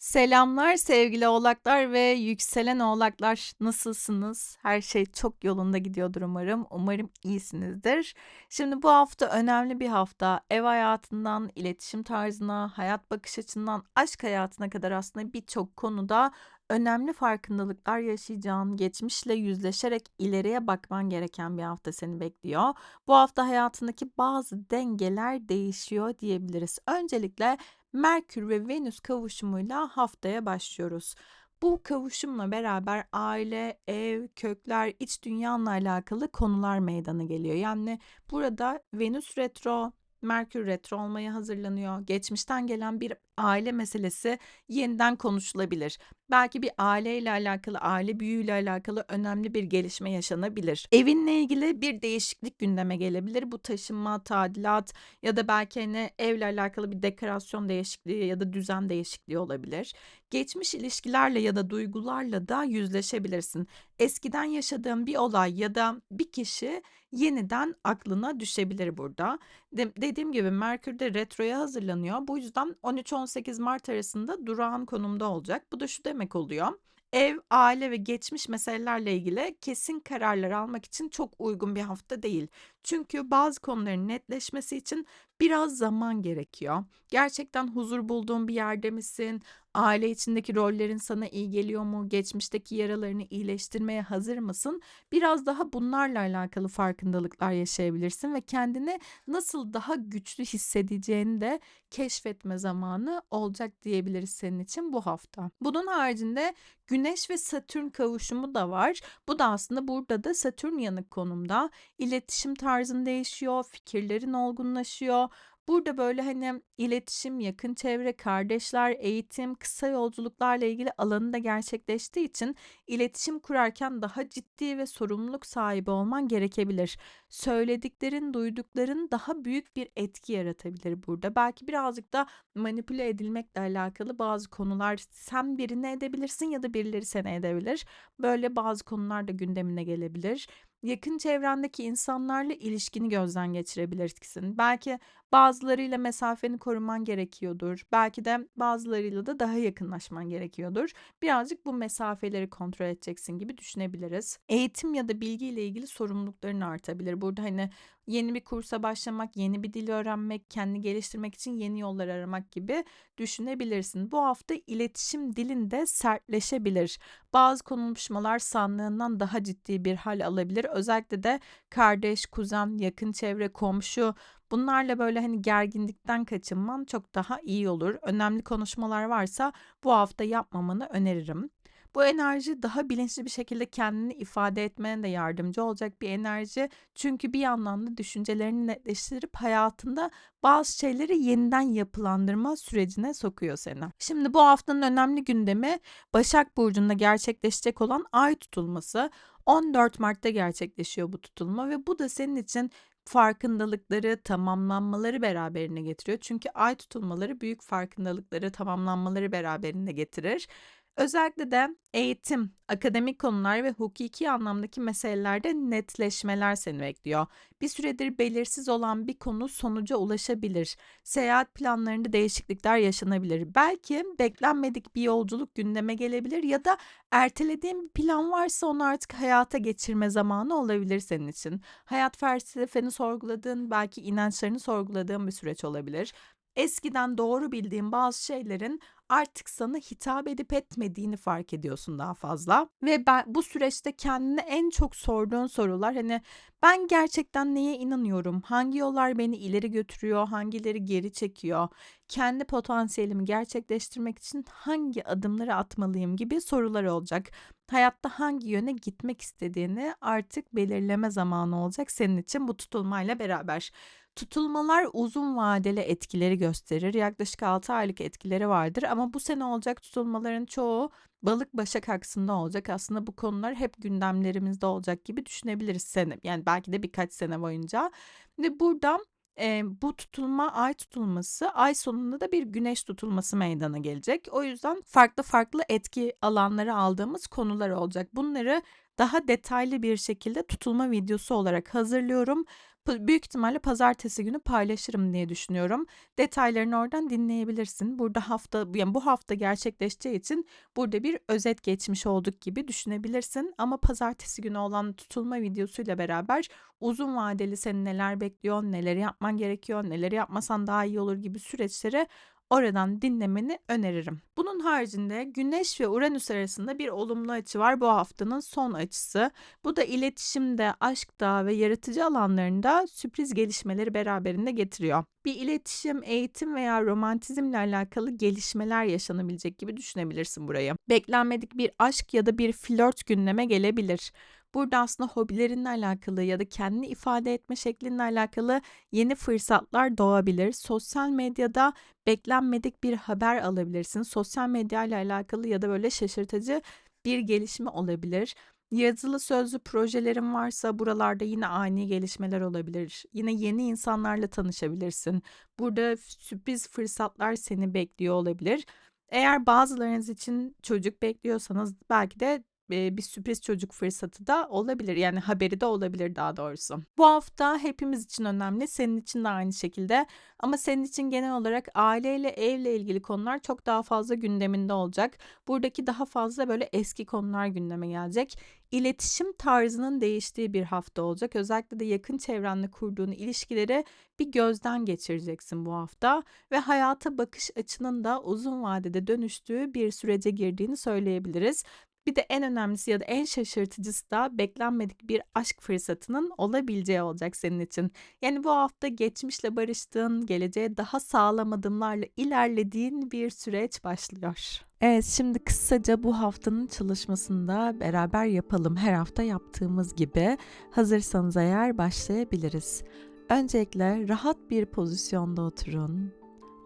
Selamlar sevgili Oğlaklar ve yükselen Oğlaklar. Nasılsınız? Her şey çok yolunda gidiyordur umarım. Umarım iyisinizdir. Şimdi bu hafta önemli bir hafta. Ev hayatından, iletişim tarzına, hayat bakış açısından, aşk hayatına kadar aslında birçok konuda önemli farkındalıklar yaşayacağın, geçmişle yüzleşerek ileriye bakman gereken bir hafta seni bekliyor. Bu hafta hayatındaki bazı dengeler değişiyor diyebiliriz. Öncelikle Merkür ve Venüs kavuşumuyla haftaya başlıyoruz. Bu kavuşumla beraber aile, ev, kökler, iç dünyanla alakalı konular meydana geliyor. Yani burada Venüs retro, Merkür retro olmaya hazırlanıyor. Geçmişten gelen bir aile meselesi yeniden konuşulabilir. Belki bir aileyle alakalı, aile büyüğüyle alakalı önemli bir gelişme yaşanabilir. Evinle ilgili bir değişiklik gündeme gelebilir. Bu taşınma, tadilat ya da belki hani evle alakalı bir dekorasyon değişikliği ya da düzen değişikliği olabilir. Geçmiş ilişkilerle ya da duygularla da yüzleşebilirsin. Eskiden yaşadığın bir olay ya da bir kişi yeniden aklına düşebilir burada. De- dediğim gibi Merkür de retroya hazırlanıyor. Bu yüzden 13-18 Mart arasında durağan konumda olacak. Bu da şu demek oluyor. Ev, aile ve geçmiş meselelerle ilgili kesin kararlar almak için çok uygun bir hafta değil. Çünkü bazı konuların netleşmesi için biraz zaman gerekiyor. Gerçekten huzur bulduğun bir yerde misin? Aile içindeki rollerin sana iyi geliyor mu? Geçmişteki yaralarını iyileştirmeye hazır mısın? Biraz daha bunlarla alakalı farkındalıklar yaşayabilirsin ve kendini nasıl daha güçlü hissedeceğini de keşfetme zamanı olacak diyebiliriz senin için bu hafta. Bunun haricinde Güneş ve Satürn kavuşumu da var. Bu da aslında burada da Satürn yanık konumda. İletişim tarzın değişiyor, fikirlerin olgunlaşıyor. Burada böyle hani iletişim, yakın çevre, kardeşler, eğitim, kısa yolculuklarla ilgili alanında gerçekleştiği için iletişim kurarken daha ciddi ve sorumluluk sahibi olman gerekebilir. Söylediklerin, duydukların daha büyük bir etki yaratabilir burada. Belki birazcık da manipüle edilmekle alakalı bazı konular sen birine edebilirsin ya da birileri seni edebilir. Böyle bazı konular da gündemine gelebilir yakın çevrendeki insanlarla ilişkini gözden geçirebilirsin. Belki bazılarıyla mesafeni koruman gerekiyordur. Belki de bazılarıyla da daha yakınlaşman gerekiyordur. Birazcık bu mesafeleri kontrol edeceksin gibi düşünebiliriz. Eğitim ya da bilgi ile ilgili sorumlulukların artabilir. Burada hani yeni bir kursa başlamak, yeni bir dil öğrenmek, kendini geliştirmek için yeni yollar aramak gibi düşünebilirsin. Bu hafta iletişim dilinde sertleşebilir. Bazı konuşmalar sandığından daha ciddi bir hal alabilir. Özellikle de kardeş, kuzen, yakın çevre, komşu bunlarla böyle hani gerginlikten kaçınman çok daha iyi olur. Önemli konuşmalar varsa bu hafta yapmamanı öneririm. Bu enerji daha bilinçli bir şekilde kendini ifade etmene de yardımcı olacak bir enerji. Çünkü bir yandan da düşüncelerini netleştirip hayatında bazı şeyleri yeniden yapılandırma sürecine sokuyor seni. Şimdi bu haftanın önemli gündemi Başak Burcu'nda gerçekleşecek olan ay tutulması. 14 Mart'ta gerçekleşiyor bu tutulma ve bu da senin için farkındalıkları, tamamlanmaları beraberine getiriyor. Çünkü ay tutulmaları büyük farkındalıkları, tamamlanmaları beraberinde getirir. Özellikle de eğitim, akademik konular ve hukuki anlamdaki meselelerde netleşmeler seni bekliyor. Bir süredir belirsiz olan bir konu sonuca ulaşabilir. Seyahat planlarında değişiklikler yaşanabilir. Belki beklenmedik bir yolculuk gündeme gelebilir ya da ertelediğin bir plan varsa onu artık hayata geçirme zamanı olabilir senin için. Hayat felsefeni sorguladığın, belki inançlarını sorguladığın bir süreç olabilir eskiden doğru bildiğin bazı şeylerin artık sana hitap edip etmediğini fark ediyorsun daha fazla. Ve ben bu süreçte kendine en çok sorduğun sorular hani ben gerçekten neye inanıyorum? Hangi yollar beni ileri götürüyor? Hangileri geri çekiyor? Kendi potansiyelimi gerçekleştirmek için hangi adımları atmalıyım gibi sorular olacak. Hayatta hangi yöne gitmek istediğini artık belirleme zamanı olacak senin için bu tutulmayla beraber. Tutulmalar uzun vadeli etkileri gösterir. Yaklaşık 6 aylık etkileri vardır ama bu sene olacak tutulmaların çoğu balık başak aksında olacak. Aslında bu konular hep gündemlerimizde olacak gibi düşünebiliriz sene. Yani belki de birkaç sene boyunca. Ve burada e, bu tutulma ay tutulması ay sonunda da bir güneş tutulması meydana gelecek. O yüzden farklı farklı etki alanları aldığımız konular olacak. Bunları daha detaylı bir şekilde tutulma videosu olarak hazırlıyorum. Büyük ihtimalle pazartesi günü paylaşırım diye düşünüyorum. Detaylarını oradan dinleyebilirsin. Burada hafta yani bu hafta gerçekleşeceği için burada bir özet geçmiş olduk gibi düşünebilirsin ama pazartesi günü olan tutulma videosuyla beraber uzun vadeli seni neler bekliyor, neleri yapman gerekiyor, neleri yapmasan daha iyi olur gibi süreçleri oradan dinlemeni öneririm. Bunun haricinde Güneş ve Uranüs arasında bir olumlu açı var bu haftanın son açısı. Bu da iletişimde, aşkta ve yaratıcı alanlarında sürpriz gelişmeleri beraberinde getiriyor. Bir iletişim, eğitim veya romantizmle alakalı gelişmeler yaşanabilecek gibi düşünebilirsin burayı. Beklenmedik bir aşk ya da bir flört gündeme gelebilir. Burada aslında hobilerinle alakalı ya da kendini ifade etme şeklinle alakalı yeni fırsatlar doğabilir. Sosyal medyada beklenmedik bir haber alabilirsin. Sosyal medya ile alakalı ya da böyle şaşırtıcı bir gelişme olabilir. Yazılı sözlü projelerin varsa buralarda yine ani gelişmeler olabilir. Yine yeni insanlarla tanışabilirsin. Burada sürpriz fırsatlar seni bekliyor olabilir. Eğer bazılarınız için çocuk bekliyorsanız belki de bir sürpriz çocuk fırsatı da olabilir. Yani haberi de olabilir daha doğrusu. Bu hafta hepimiz için önemli. Senin için de aynı şekilde. Ama senin için genel olarak aileyle, evle ilgili konular çok daha fazla gündeminde olacak. Buradaki daha fazla böyle eski konular gündeme gelecek. İletişim tarzının değiştiği bir hafta olacak. Özellikle de yakın çevrenle kurduğun ilişkileri bir gözden geçireceksin bu hafta ve hayata bakış açının da uzun vadede dönüştüğü bir sürece girdiğini söyleyebiliriz. Bir de en önemlisi ya da en şaşırtıcısı da beklenmedik bir aşk fırsatının olabileceği olacak senin için. Yani bu hafta geçmişle barıştığın, geleceğe daha sağlam adımlarla ilerlediğin bir süreç başlıyor. Evet şimdi kısaca bu haftanın çalışmasında beraber yapalım. Her hafta yaptığımız gibi. Hazırsanız eğer başlayabiliriz. Öncelikle rahat bir pozisyonda oturun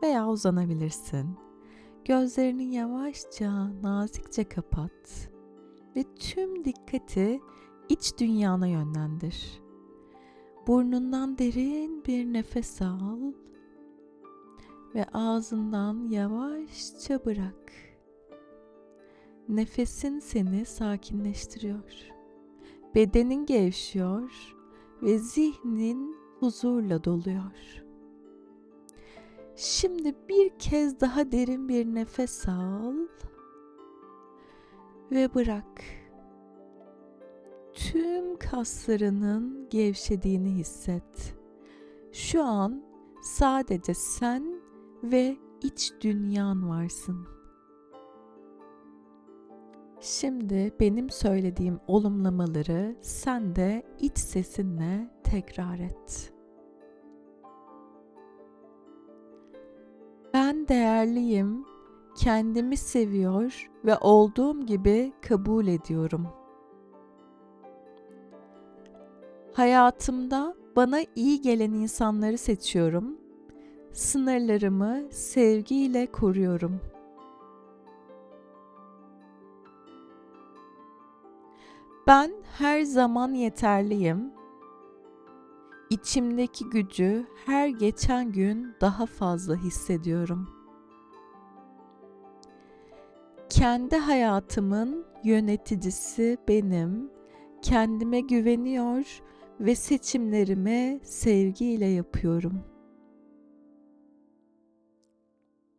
veya uzanabilirsin. Gözlerini yavaşça, nazikçe kapat ve tüm dikkati iç dünyana yönlendir. Burnundan derin bir nefes al ve ağzından yavaşça bırak. Nefesin seni sakinleştiriyor. Bedenin gevşiyor ve zihnin huzurla doluyor. Şimdi bir kez daha derin bir nefes al ve bırak. Tüm kaslarının gevşediğini hisset. Şu an sadece sen ve iç dünyan varsın. Şimdi benim söylediğim olumlamaları sen de iç sesinle tekrar et. Değerliyim, kendimi seviyor ve olduğum gibi kabul ediyorum. Hayatımda bana iyi gelen insanları seçiyorum. Sınırlarımı sevgiyle koruyorum. Ben her zaman yeterliyim İçimdeki gücü her geçen gün daha fazla hissediyorum. Kendi hayatımın yöneticisi benim. Kendime güveniyor ve seçimlerimi sevgiyle yapıyorum.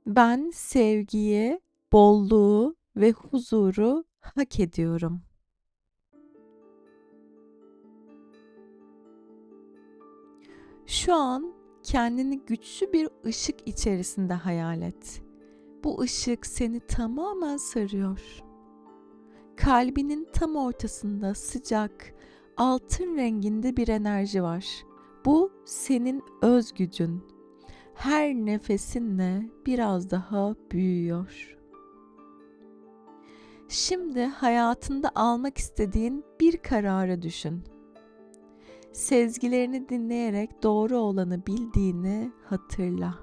Ben sevgiyi, bolluğu ve huzuru hak ediyorum. Şu an kendini güçlü bir ışık içerisinde hayal et. Bu ışık seni tamamen sarıyor. Kalbinin tam ortasında sıcak, altın renginde bir enerji var. Bu senin öz gücün. Her nefesinle biraz daha büyüyor. Şimdi hayatında almak istediğin bir kararı düşün sezgilerini dinleyerek doğru olanı bildiğini hatırla.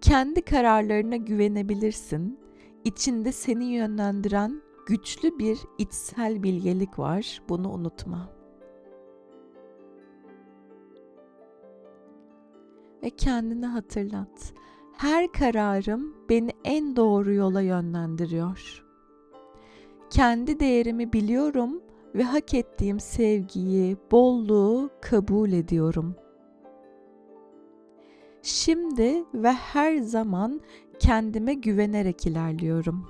Kendi kararlarına güvenebilirsin. İçinde seni yönlendiren güçlü bir içsel bilgelik var. Bunu unutma. Ve kendini hatırlat. Her kararım beni en doğru yola yönlendiriyor. Kendi değerimi biliyorum ve hak ettiğim sevgiyi, bolluğu kabul ediyorum. Şimdi ve her zaman kendime güvenerek ilerliyorum.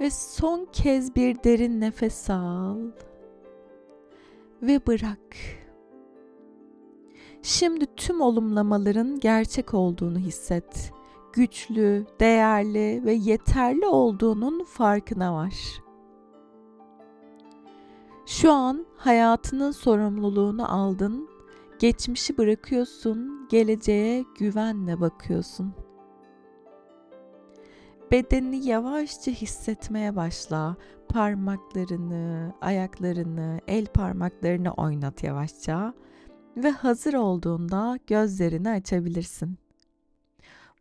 Ve son kez bir derin nefes al ve bırak. Şimdi tüm olumlamaların gerçek olduğunu hisset. Güçlü, değerli ve yeterli olduğunun farkına var. Şu an hayatının sorumluluğunu aldın. Geçmişi bırakıyorsun, geleceğe güvenle bakıyorsun. Bedenini yavaşça hissetmeye başla. Parmaklarını, ayaklarını, el parmaklarını oynat yavaşça ve hazır olduğunda gözlerini açabilirsin.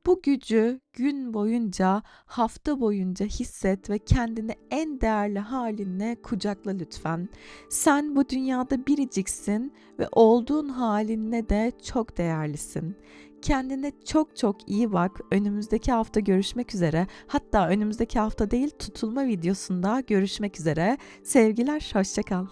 Bu gücü gün boyunca, hafta boyunca hisset ve kendini en değerli halinle kucakla lütfen. Sen bu dünyada biriciksin ve olduğun halinle de çok değerlisin. Kendine çok çok iyi bak. Önümüzdeki hafta görüşmek üzere. Hatta önümüzdeki hafta değil tutulma videosunda görüşmek üzere. Sevgiler, hoşçakal.